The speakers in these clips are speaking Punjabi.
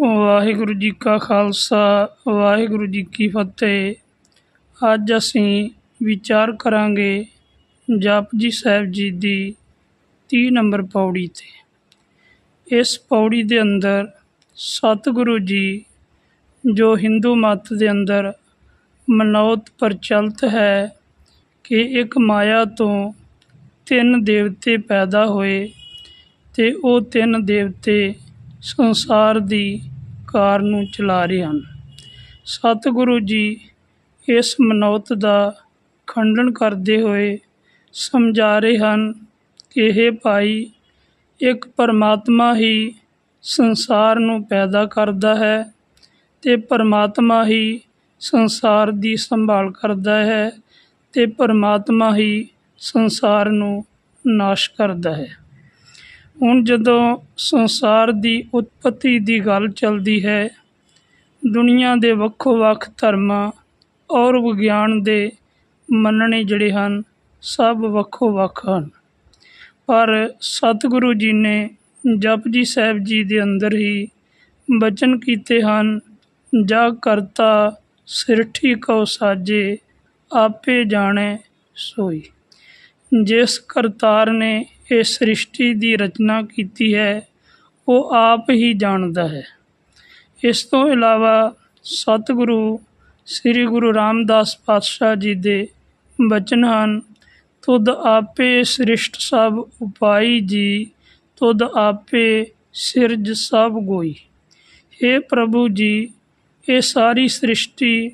ਵਾਹਿਗੁਰੂ ਜੀ ਕਾ ਖਾਲਸਾ, ਵਾਹਿਗੁਰੂ ਜੀ ਕੀ ਫਤਿਹ। ਅੱਜ ਅਸੀਂ ਵਿਚਾਰ ਕਰਾਂਗੇ ਜਪਜੀ ਸਾਹਿਬ ਜੀ ਦੀ 30 ਨੰਬਰ ਪੌੜੀ ਤੇ। ਇਸ ਪੌੜੀ ਦੇ ਅੰਦਰ ਸਤਿਗੁਰੂ ਜੀ, ਜੋ ਹਿੰਦੂ ਮਤ ਦੇ ਅੰਦਰ ਮਨੋਤ ਪ੍ਰਚਲਿਤ ਹੈ ਕਿ ਇੱਕ ਮਾਇਆ ਤੋਂ ਤਿੰਨ ਦੇਵਤੇ ਪੈਦਾ ਹੋਏ ਤੇ ਉਹ ਤਿੰਨ ਦੇਵਤੇ ਸੰਸਾਰ ਦੀ ਕਾਰ ਨੂੰ ਚਲਾ ਰਹੇ ਹਨ। ਸਤਿਗੁਰੂ ਜੀ ਇਸ ਮਨੌਤ ਦਾ ਖੰਡਨ ਕਰਦੇ ਹੋਏ ਸਮਝਾ ਰਹੇ ਹਨ ਕਿ ਇਹ ਭਾਈ, ਇੱਕ ਪਰਮਾਤਮਾ ਹੀ ਸੰਸਾਰ ਨੂੰ ਪੈਦਾ ਕਰਦਾ ਹੈ ਤੇ ਪਰਮਾਤਮਾ ਹੀ ਸੰਸਾਰ ਦੀ ਸੰਭਾਲ ਕਰਦਾ ਹੈ ਤੇ ਪਰਮਾਤਮਾ ਹੀ ਸੰਸਾਰ ਨੂੰ ਨਾਸ਼ ਕਰਦਾ ਹੈ। ਹੁਣ ਜਦੋਂ ਸੰਸਾਰ ਦੀ ਉਤਪਤੀ ਦੀ ਗੱਲ ਚੱਲਦੀ ਹੈ, ਦੁਨੀਆ ਦੇ ਵੱਖੋ ਵੱਖ ਧਰਮਾਂ ਔਰ ਵਿਗਿਆਨ ਦੇ ਮੰਨਣੇ ਜਿਹੜੇ ਹਨ, ਸਭ ਵੱਖੋ ਵੱਖ ਹਨ। ਪਰ ਸਤਿਗੁਰੂ ਜੀ ਨੇ ਜਪਜੀ ਸਾਹਿਬ ਜੀ ਦੇ ਅੰਦਰ ਹੀ ਬਚਨ ਕੀਤੇ ਹਨ, ਜਾ ਕਰਤਾ ਸਿਰਠੀ ਕਉ ਸਾਜੇ, ਆਪੇ ਜਾਣੇ ਸੋਈ। ਜਿਸ ਕਰਤਾਰ ਨੇ ਇਹ ਸ੍ਰਿਸ਼ਟੀ ਦੀ ਰਚਨਾ ਕੀਤੀ ਹੈ, ਉਹ ਆਪ ਹੀ ਜਾਣਦਾ ਹੈ। ਇਸ ਤੋਂ ਇਲਾਵਾ ਸਤਿਗੁਰੂ ਸ੍ਰੀ ਗੁਰੂ ਰਾਮਦਾਸ ਪਾਤਸ਼ਾਹ ਜੀ ਦੇ ਬਚਨ ਹਨ, ਤੁਧ ਆਪੇ ਸ੍ਰਿਸ਼ਟ ਸਭ ਉਪਾਈ ਜੀ, ਤੁਧ ਆਪੇ ਸਿਰਜ ਸਭ ਗੋਈ। हे ਪ੍ਰਭੂ ਜੀ, ਇਹ ਸਾਰੀ ਸ੍ਰਿਸ਼ਟੀ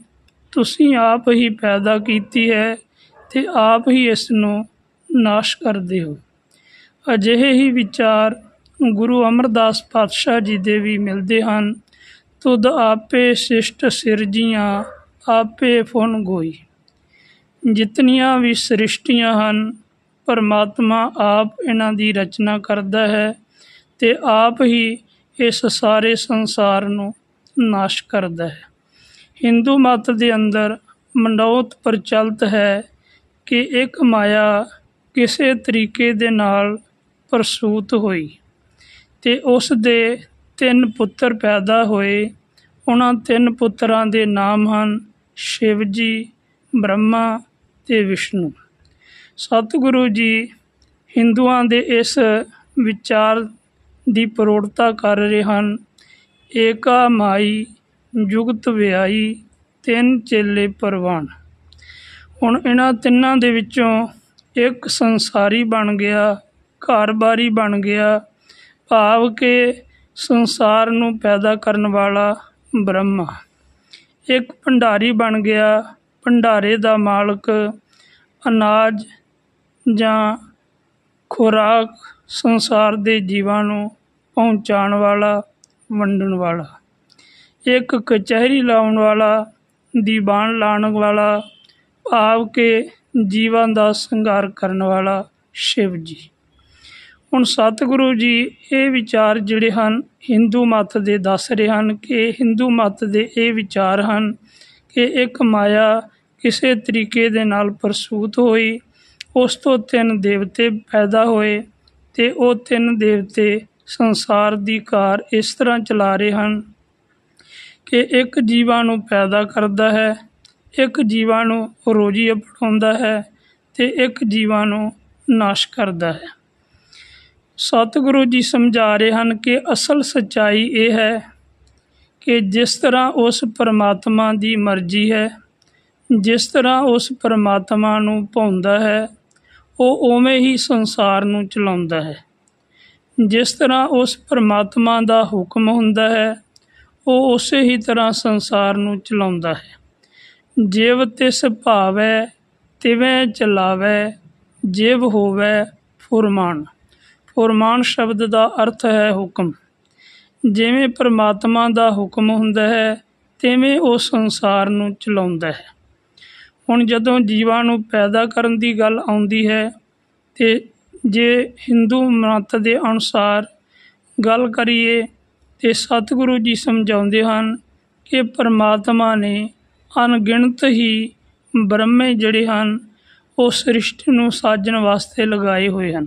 ਤੁਸੀਂ ਆਪ ਹੀ ਪੈਦਾ ਕੀਤੀ ਹੈ ਤੇ ਆਪ ਹੀ ਇਸ ਨੂੰ ਨਾਸ਼ ਕਰਦੇ ਹੋ। ਅਜਿਹੇ ਹੀ ਵਿਚਾਰ ਗੁਰੂ ਅਮਰਦਾਸ ਪਾਤਸ਼ਾਹ ਜੀ ਦੇ ਵੀ ਮਿਲਦੇ ਹਨ। ਤੁਧ ਆਪੇ ਸਿਸ਼ਟ ਸਿਰਜੀਆਂ, ਆਪੇ ਫੁਨ ਗੋਈ। ਜਿਤਨੀਆਂ ਵੀ ਸ੍ਰਿਸ਼ਟੀਆਂ ਹਨ, ਪਰਮਾਤਮਾ ਆਪ ਇਹਨਾਂ ਦੀ ਰਚਨਾ ਕਰਦਾ ਹੈ ਤੇ ਆਪ ਹੀ ਇਸ ਸਾਰੇ ਸੰਸਾਰ ਨੂੰ ਨਾਸ਼ ਕਰਦਾ ਹੈ। ਹਿੰਦੂ ਮਤ ਦੇ ਅੰਦਰ ਮਨੋਤ ਪ੍ਰਚਲਿਤ ਹੈ ਕਿ ਇੱਕ ਮਾਇਆ ਕਿਸੇ ਤਰੀਕੇ ਦੇ ਨਾਲ ਪ੍ਰਸੂਤ ਹੋਈ ਤੇ ਉਸ ਦੇ ਤਿੰਨ ਪੁੱਤਰ ਪੈਦਾ ਹੋਏ। ਉਹਨਾਂ ਤਿੰਨ ਪੁੱਤਰਾਂ ਦੇ ਨਾਮ ਹਨ ਸ਼ਿਵ ਜੀ ਬ੍ਰਹਮਾ ਤੇ ਵਿਸ਼ਨੂੰ। ਸਤਿਗੁਰੂ ਜੀ ਹਿੰਦੂਆਂ ਦੇ ਇਸ ਵਿਚਾਰ ਦੀ ਪ੍ਰੋੜਤਾ ਕਰ ਰਹੇ ਹਨ। ਏਕਾ ਮਾਈ, ਜੁਗਤ ਵਿਆਈ ਤਿੰਨ ਚੇਲੇ ਪਰਵਾਨ। ਹੁਣ ਇਹਨਾਂ ਤਿੰਨਾਂ ਦੇ ਵਿੱਚੋਂ ਇੱਕ ਸੰਸਾਰੀ ਬਣ ਗਿਆ। ਘਰ-ਬਾਰੀ ਬਣ ਗਿਆ। ਭਾਵ ਕਿ ਸੰਸਾਰ ਨੂੰ ਪੈਦਾ ਕਰਨ ਵਾਲਾ ਬ੍ਰਹਮਾ। ਇੱਕ ਭੰਡਾਰੀ ਬਣ ਗਿਆ। ਭੰਡਾਰੇ ਦਾ ਮਾਲਕ ਅਨਾਜ ਜਾਂ ਖੁਰਾਕ ਸੰਸਾਰ ਦੇ ਜੀਵਾਂ ਨੂੰ ਪਹੁੰਚਾਉਣ ਵਾਲਾ, ਵੰਡਣ ਵਾਲਾ। ਇੱਕ ਕਚਹਿਰੀ ਲਾਉਣ ਵਾਲਾ, ਦੀਵਾਨ ਲਾਉਣ ਵਾਲਾ, ਭਾਵ ਕਿ ਜੀਵਾਂ ਦਾ ਸੰਘਾਰ ਕਰਨ ਵਾਲਾ ਸ਼ਿਵ ਜੀ। ਹੁਣ ਸਤਿਗੁਰੂ ਜੀ ਇਹ ਵਿਚਾਰ ਜਿਹੜੇ ਹਨ ਹਿੰਦੂ ਮਤ ਦੇ ਦੱਸ ਰਹੇ ਹਨ ਕਿ ਹਿੰਦੂ ਮਤ ਦੇ ਇਹ ਵਿਚਾਰ ਹਨ ਕਿ ਇੱਕ ਮਾਇਆ ਕਿਸੇ ਤਰੀਕੇ ਦੇ ਨਾਲ ਪ੍ਰਸੂਤ ਹੋਈ, ਉਸ ਤੋਂ ਤਿੰਨ ਦੇਵਤੇ ਪੈਦਾ ਹੋਏ ਤੇ ਉਹ ਤਿੰਨ ਦੇਵਤੇ ਸੰਸਾਰ ਦੀ ਕਾਰ ਇਸ ਤਰ੍ਹਾਂ ਚਲਾ ਰਹੇ ਹਨ ਕਿ ਇੱਕ ਜੀਵਾਂ ਨੂੰ ਪੈਦਾ ਕਰਦਾ ਹੈ, ਇੱਕ ਜੀਵਾਂ ਨੂੰ ਰੋਜੀ ਅਪਣਾਉਂਦਾ ਹੈ ਤੇ ਇੱਕ ਜੀਵਾਂ ਨੂੰ ਨਾਸ਼ ਕਰਦਾ ਹੈ। ਸਤਿਗੁਰੂ ਜੀ ਸਮਝਾ ਰਹੇ ਹਨ ਕਿ ਅਸਲ ਸਚਾਈ ਇਹ ਹੈ ਕਿ ਜਿਸ ਤਰ੍ਹਾਂ ਉਸ ਪਰਮਾਤਮਾ ਦੀ ਮਰਜ਼ੀ ਹੈ, ਜਿਸ ਤਰ੍ਹਾਂ ਉਸ ਪਰਮਾਤਮਾ ਨੂੰ ਭਾਉਂਦਾ ਹੈ, ਉਹ ਉਵੇਂ ਹੀ ਸੰਸਾਰ ਨੂੰ ਚਲਾਉਂਦਾ ਹੈ। ਜਿਸ ਤਰ੍ਹਾਂ ਉਸ ਪਰਮਾਤਮਾ ਦਾ ਹੁਕਮ ਹੁੰਦਾ ਹੈ, ਉਹ ਉਸੇ ਹੀ ਤਰ੍ਹਾਂ ਸੰਸਾਰ ਨੂੰ ਚਲਾਉਂਦਾ ਹੈ। ਜਿਵ ਤਿਸ ਭਾਵੈ, ਤਿਵੇਂ ਚਲਾਵੈ, ਜਿਵ ਹੋਵੈ ਫੁਰਮਾਨ। ਫੁਰਮਾਨ ਸ਼ਬਦ ਦਾ ਅਰਥ ਹੈ ਹੁਕਮ। ਜਿਵੇਂ ਪਰਮਾਤਮਾ ਦਾ ਹੁਕਮ ਹੁੰਦਾ ਹੈ, ਤਿਵੇਂ ਉਹ ਸੰਸਾਰ ਨੂੰ ਚਲਾਉਂਦਾ ਹੈ। ਹੁਣ ਜਦੋਂ ਜੀਵਾਂ ਨੂੰ ਪੈਦਾ ਕਰਨ ਦੀ ਗੱਲ ਆਉਂਦੀ ਹੈ, ਤੇ ਜੇ ਹਿੰਦੂ ਮਤ ਦੇ ਅਨੁਸਾਰ ਗੱਲ ਕਰੀਏ, ਤੇ ਸਤਿਗੁਰੂ ਜੀ ਸਮਝਾਉਂਦੇ ਹਨ ਕਿ ਪਰਮਾਤਮਾ ਨੇ ਅਣਗਿਣਤ ਹੀ ਬ੍ਰਹਮੇ ਜਿਹੜੇ ਹਨ, ਉਹ ਸ੍ਰਿਸ਼ਟੀ ਨੂੰ ਸਾਜਣ ਵਾਸਤੇ ਲਗਾਏ ਹੋਏ ਹਨ।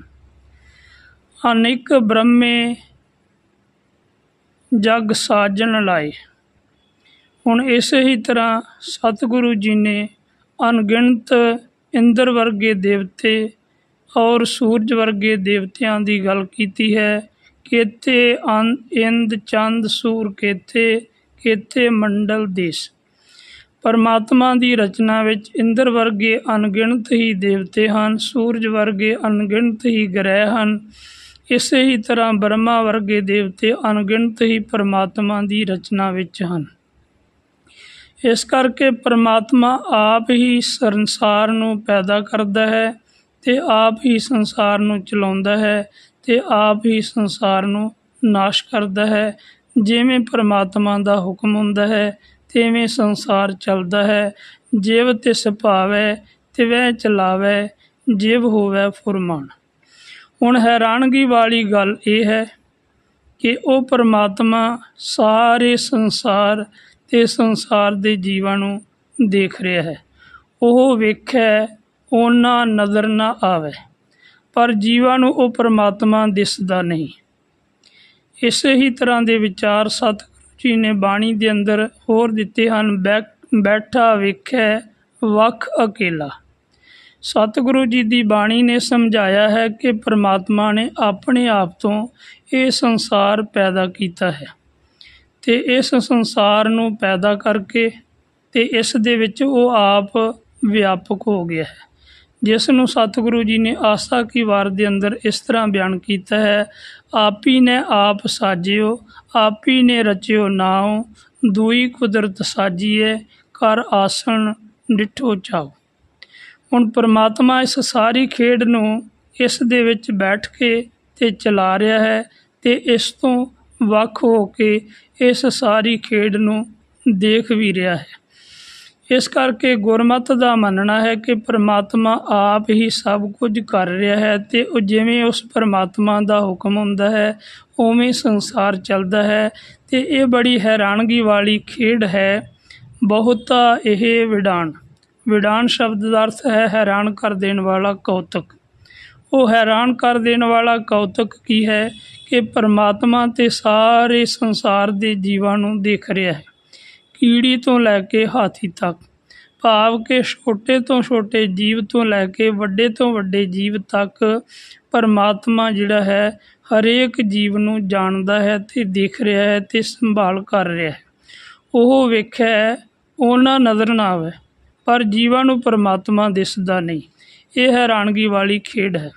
ਅਨਿਕ ਬ੍ਰਹਮੇ ਜਗ ਸਾਜਣ ਲਾਏ। ਹੁਣ ਇਸੇ ਹੀ ਤਰ੍ਹਾਂ ਸਤਿਗੁਰੂ ਜੀ ਨੇ ਅਣਗਿਣਤ ਇੰਦਰ ਵਰਗੇ ਦੇਵਤੇ ਔਰ ਸੂਰਜ ਵਰਗੇ ਦੇਵਤਿਆਂ ਦੀ ਗੱਲ ਕੀਤੀ ਹੈ, ਕੇਤੇ ਅੰ, ਇੰਦ, ਚੰਦ, ਸੂਰ, ਕੇਤੇ ਕੇਤੇ ਮੰਡਲ, ਦੇਸ਼। ਪਰਮਾਤਮਾ ਦੀ ਰਚਨਾ ਵਿੱਚ ਇੰਦਰ ਵਰਗੇ ਅਣਗਿਣਤ ਹੀ ਦੇਵਤੇ ਹਨ, ਸੂਰਜ ਵਰਗੇ ਅਣਗਿਣਤ ਹੀ ਗ੍ਰਹਿ ਹਨ। ਇਸੇ ਹੀ ਤਰ੍ਹਾਂ ਬ੍ਰਹਮਾ ਵਰਗੇ ਦੇਵਤੇ ਅਣਗਿਣਤ ਹੀ ਪਰਮਾਤਮਾ ਦੀ ਰਚਨਾ ਵਿੱਚ ਹਨ। ਇਸ ਕਰਕੇ ਪਰਮਾਤਮਾ ਆਪ ਹੀ ਸੰਸਾਰ ਨੂੰ ਪੈਦਾ ਕਰਦਾ ਹੈ ਤੇ ਆਪ ਹੀ ਸੰਸਾਰ ਨੂੰ ਚਲਾਉਂਦਾ ਹੈ ਤੇ ਆਪ ਹੀ ਸੰਸਾਰ ਨੂੰ ਨਾਸ਼ ਕਰਦਾ ਹੈ। ਜਿਵੇਂ ਪਰਮਾਤਮਾ ਦਾ ਹੁਕਮ ਹੁੰਦਾ ਹੈ, ਤਿਵੇਂ ਸੰਸਾਰ ਚੱਲਦਾ ਹੈ। ਜਿਵ ਤਿਸ ਭਾਵੈ, ਤਿਵੈ ਚਲਾਵੈ, ਜਿਵ ਹੋਵੈ ਫੁਰਮਾਨ। ਹੁਣ ਹੈਰਾਨਗੀ ਵਾਲੀ ਗੱਲ ਇਹ ਹੈ ਕਿ ਉਹ ਪਰਮਾਤਮਾ ਸਾਰੇ ਸੰਸਾਰ ਤੇ ਸੰਸਾਰ ਦੇ ਜੀਵਾਂ ਨੂੰ ਦੇਖ ਰਿਹਾ ਹੈ। ਉਹ ਵੇਖੈ, ਉਹਨਾਂ ਨਜ਼ਰ ਨਾ ਆਵੇ, ਪਰ ਜੀਵਾਂ ਨੂੰ ਉਹ ਪਰਮਾਤਮਾ ਦਿਸਦਾ ਨਹੀਂ। ਇਸੇ ਹੀ ਤਰ੍ਹਾਂ ਦੇ ਵਿਚਾਰ ਸਤਿਗੁਰੂ ਜੀ ਨੇ ਬਾਣੀ ਦੇ ਅੰਦਰ ਹੋਰ ਦਿੱਤੇ ਹਨ, ਬੈ- ਬੈਠਾ ਵੇਖੈ, ਵੱਖ ਅਕੇਲਾ। ਸਤਿਗੁਰੂ ਜੀ ਦੀ ਬਾਣੀ ਨੇ ਸਮਝਾਇਆ ਹੈ ਕਿ ਪਰਮਾਤਮਾ ਨੇ ਆਪਣੇ ਆਪ ਤੋਂ ਇਹ ਸੰਸਾਰ ਪੈਦਾ ਕੀਤਾ ਹੈ। ਤੇ ਇਸ ਸੰਸਾਰ ਨੂੰ ਪੈਦਾ ਕਰਕੇ ਤੇ ਇਸ ਦੇ ਵਿੱਚ ਉਹ ਆਪ ਵਿਆਪਕ ਹੋ ਗਿਆ ਹੈ। ਜਿਸ ਨੂੰ ਸਤਿਗੁਰੂ ਜੀ ਨੇ ਆਸਾ ਕੀ ਵਾਰ ਦੇ ਅੰਦਰ ਇਸ ਤਰ੍ਹਾਂ ਬਿਆਨ ਕੀਤਾ ਹੈ, ਆਪ ਹੀ ਨੇ ਆਪ ਸਾਜਿਓ, ਆਪ ਹੀ ਨੇ ਰਚਿਓ ਨਾਉ, ਦੂਈ ਕੁਦਰਤ ਸਾਜੀਏ ਕਰ ਆਸਣ ਡਿਠੋ ਚਾਓ ਹੁਣ ਪਰਮਾਤਮਾ ਇਸ ਸਾਰੀ ਖੇਡ ਨੂੰ ਇਸ ਦੇ ਵਿੱਚ ਬੈਠ ਕੇ ਤੇ ਚਲਾ ਰਿਹਾ ਹੈ ਤੇ ਇਸ ਤੋਂ ਵੱਖ ਹੋ ਕੇ ਇਸ ਸਾਰੀ ਖੇਡ ਨੂੰ ਦੇਖ ਵੀ ਰਿਹਾ ਹੈ। ਇਸ ਕਰਕੇ ਗੁਰਮਤ ਦਾ ਮੰਨਣਾ ਹੈ ਕਿ ਪਰਮਾਤਮਾ ਆਪ ਹੀ ਸਭ ਕੁਝ ਕਰ ਰਿਹਾ ਹੈ ਤੇ ਉਹ ਜਿਵੇਂ ਉਸ ਪਰਮਾਤਮਾ ਦਾ ਹੁਕਮ ਹੁੰਦਾ ਹੈ, ਉਵੇਂ ਸੰਸਾਰ ਚੱਲਦਾ ਹੈ ਤੇ ਇਹ ਬੜੀ ਹੈਰਾਨਗੀ ਵਾਲੀ ਖੇਡ ਹੈ ਬਹੁਤਾ ਇਹ ਵਿਡਾਨ ਵਿਡਾਨ ਸ਼ਬਦ ਦਾ ਅਰਥ ਹੈ ਹੈਰਾਨ ਕਰ ਦੇਣ ਵਾਲਾ ਕੌਤਕ। ਉਹ ਹੈਰਾਨ ਕਰ ਦੇਣ ਵਾਲਾ ਕੌਤਕ ਕੀ ਹੈ ਕਿ ਪਰਮਾਤਮਾ ਤੇ ਸਾਰੇ ਸੰਸਾਰ ਦੇ ਜੀਵਾਂ ਨੂੰ ਦੇਖ ਰਿਹਾ ਹੈ। ਕੀੜੀ ਤੋਂ ਲੈ ਕੇ ਹਾਥੀ ਤੱਕ, ਭਾਵ ਕਿ ਛੋਟੇ ਤੋਂ ਛੋਟੇ ਜੀਵ ਤੋਂ ਲੈ ਕੇ ਵੱਡੇ ਤੋਂ ਵੱਡੇ ਜੀਵ ਤੱਕ ਪਰਮਾਤਮਾ ਜਿਹੜਾ ਹੈ, ਹਰੇਕ ਜੀਵ ਨੂੰ ਜਾਣਦਾ ਹੈ ਤੇ ਦੇਖ ਰਿਹਾ ਹੈ ਤੇ ਸੰਭਾਲ ਕਰ ਰਿਹਾ ਹੈ। ਉਹ ਵੇਖਿਆ ਉਹਨਾਂ ਨਜ਼ਰ ਨਾ ਆਵੇ। ਪਰ ਜੀਵਾਂ ਨੂੰ ਪਰਮਾਤਮਾ ਦਿਸਦਾ ਨਹੀਂ। ਇਹ ਹੈਰਾਨਗੀ ਵਾਲੀ ਖੇਡ ਹੈ।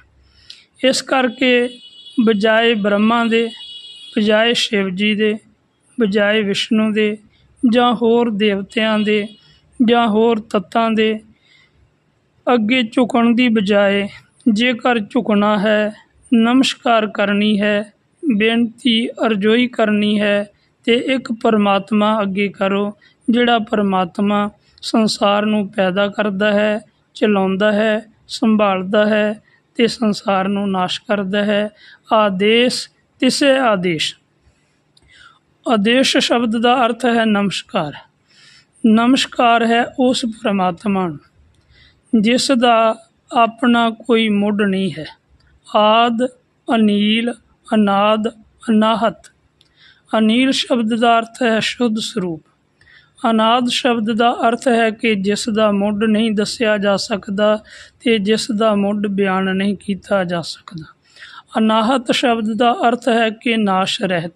ਇਸ ਕਰਕੇ ਬਜਾਏ ਬ੍ਰਹਮਾ ਦੇ, ਬਜਾਏ ਸ਼ਿਵ ਜੀ ਦੇ, ਬਜਾਏ ਵਿਸ਼ਨੂੰ ਦੇ ਜਾਂ ਹੋਰ ਦੇਵਤਿਆਂ ਦੇ ਜਾਂ ਹੋਰ ਤੱਤਾਂ ਦੇ ਅੱਗੇ ਝੁਕਣ ਦੀ ਬਜਾਏ ਜੇਕਰ ਝੁਕਣਾ ਹੈ, ਨਮਸਕਾਰ ਕਰਨੀ ਹੈ, ਬੇਨਤੀ ਅਰਜ਼ੋਈ ਕਰਨੀ ਹੈ ਤੇ ਇੱਕ ਪਰਮਾਤਮਾ ਅੱਗੇ ਕਰੋ ਜਿਹੜਾ ਪਰਮਾਤਮਾ ਸੰਸਾਰ ਨੂੰ ਪੈਦਾ ਕਰਦਾ ਹੈ, ਚਲਾਉਂਦਾ ਹੈ, ਸੰਭਾਲਦਾ ਹੈ ਤੇ ਸੰਸਾਰ ਨੂੰ ਨਾਸ਼ ਕਰਦਾ ਹੈ। ਆਦੇਸ਼, ਤਿਸੇ ਆਦੇਸ਼। ਆਦੇਸ਼ ਸ਼ਬਦ ਦਾ ਅਰਥ ਹੈ ਨਮਸਕਾਰ। ਨਮਸਕਾਰ ਹੈ ਉਸ ਪਰਮਾਤਮਾ ਨੂੰ, ਜਿਸ ਦਾ ਆਪਣਾ ਕੋਈ ਮੁੱਢ ਨਹੀਂ ਹੈ। ਆਦ, ਅਨੀਲ, ਅਨਾਦ, ਅਨਾਹਤ। ਅਨੀਲ ਸ਼ਬਦ ਦਾ ਅਰਥ ਹੈ ਸ਼ੁੱਧ ਸਰੂਪ। ਅਨਾਦ ਸ਼ਬਦ ਦਾ ਅਰਥ ਹੈ ਕਿ ਜਿਸ ਦਾ ਮੁੱਢ ਨਹੀਂ ਦੱਸਿਆ ਜਾ ਸਕਦਾ ਤੇ ਜਿਸ ਦਾ ਮੁੱਢ ਬਿਆਨ ਨਹੀਂ ਕੀਤਾ ਜਾ ਸਕਦਾ। ਅਨਾਹਤ ਸ਼ਬਦ ਦਾ ਅਰਥ ਹੈ ਕਿ ਨਾਸ਼ ਰਹਿਤ।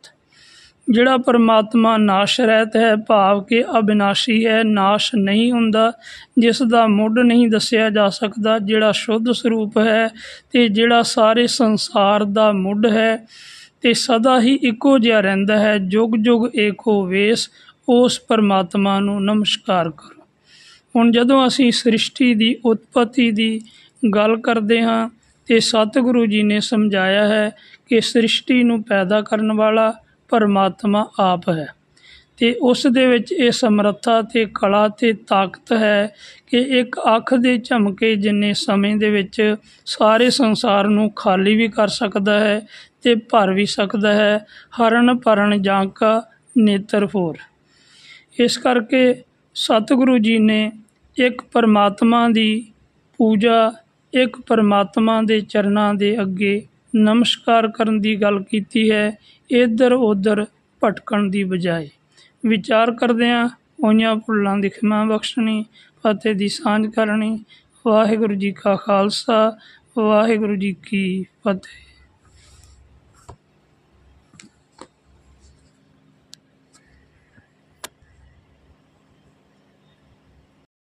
ਜਿਹੜਾ ਪਰਮਾਤਮਾ ਨਾਸ਼ ਰਹਿਤ ਹੈ, ਭਾਵ ਕਿ ਅਬਿਨਾਸ਼ੀ ਹੈ, ਨਾਸ਼ ਨਹੀਂ ਹੁੰਦਾ, ਜਿਸ ਦਾ ਮੁੱਢ ਨਹੀਂ ਦੱਸਿਆ ਜਾ ਸਕਦਾ, ਜਿਹੜਾ ਸ਼ੁੱਧ ਸਰੂਪ ਹੈ ਤੇ ਜਿਹੜਾ ਸਾਰੇ ਸੰਸਾਰ ਦਾ ਮੁੱਢ ਹੈ, ਤੇ ਸਦਾ ਹੀ ਇੱਕੋ ਜਿਹਾ ਰਹਿੰਦਾ ਹੈ ਜੁਗ ਜੁਗ ਏਕੋ ਵੇਸ ਉਸ ਪਰਮਾਤਮਾ ਨੂੰ ਨਮਸਕਾਰ ਕਰੋ। ਹੁਣ ਜਦੋਂ ਅਸੀਂ ਸ੍ਰਿਸ਼ਟੀ ਦੀ ਉਤਪਤੀ ਦੀ ਗੱਲ ਕਰਦੇ ਹਾਂ, ਤੇ ਸਤਿਗੁਰੂ ਜੀ ਨੇ ਸਮਝਾਇਆ ਹੈ ਕਿ ਸ੍ਰਿਸ਼ਟੀ ਨੂੰ ਪੈਦਾ ਕਰਨ ਵਾਲਾ ਪਰਮਾਤਮਾ ਆਪ ਹੈ। ਤੇ ਉਸ ਦੇ ਵਿੱਚ ਇਹ ਸਮਰੱਥਾ ਤੇ ਕਲਾ ਤੇ ਤਾਕਤ ਹੈ ਕਿ ਇੱਕ ਅੱਖ ਦੇ ਝਮਕੇ ਜਿੰਨੇ ਸਮੇਂ ਦੇ ਵਿੱਚ ਸਾਰੇ ਸੰਸਾਰ ਨੂੰ ਖਾਲੀ ਵੀ ਕਰ ਸਕਦਾ ਹੈ ਤੇ ਭਰ ਵੀ ਸਕਦਾ ਹੈ ਹਰਨ ਭਰਨ ਜਾਂ ਕਾ ਨੇਤਰ ਹੋਰ। ਇਸ ਕਰਕੇ ਸਤਿਗੁਰੂ ਜੀ ਨੇ ਇੱਕ ਪਰਮਾਤਮਾ ਦੀ ਪੂਜਾ, ਇੱਕ ਪਰਮਾਤਮਾ ਦੇ ਚਰਨਾਂ ਦੇ ਅੱਗੇ ਨਮਸਕਾਰ ਕਰਨ ਦੀ ਗੱਲ ਕੀਤੀ ਹੈ ਇੱਧਰ ਉੱਧਰ ਭਟਕਣ ਦੀ ਬਜਾਏ। ਵਿਚਾਰ ਕਰਦਿਆਂ ਹੋਈਆਂ ਭੁੱਲਾਂ ਦੀ ਖਿਮਾ ਬਖਸ਼ਣੀ, ਫਤਿਹ ਦੀ ਸਾਂਝ ਕਰਨੀ। ਵਾਹਿਗੁਰੂ ਜੀ ਕਾ ਖਾਲਸਾ, ਵਾਹਿਗੁਰੂ ਜੀ ਕੀ ਫਤਿਹ।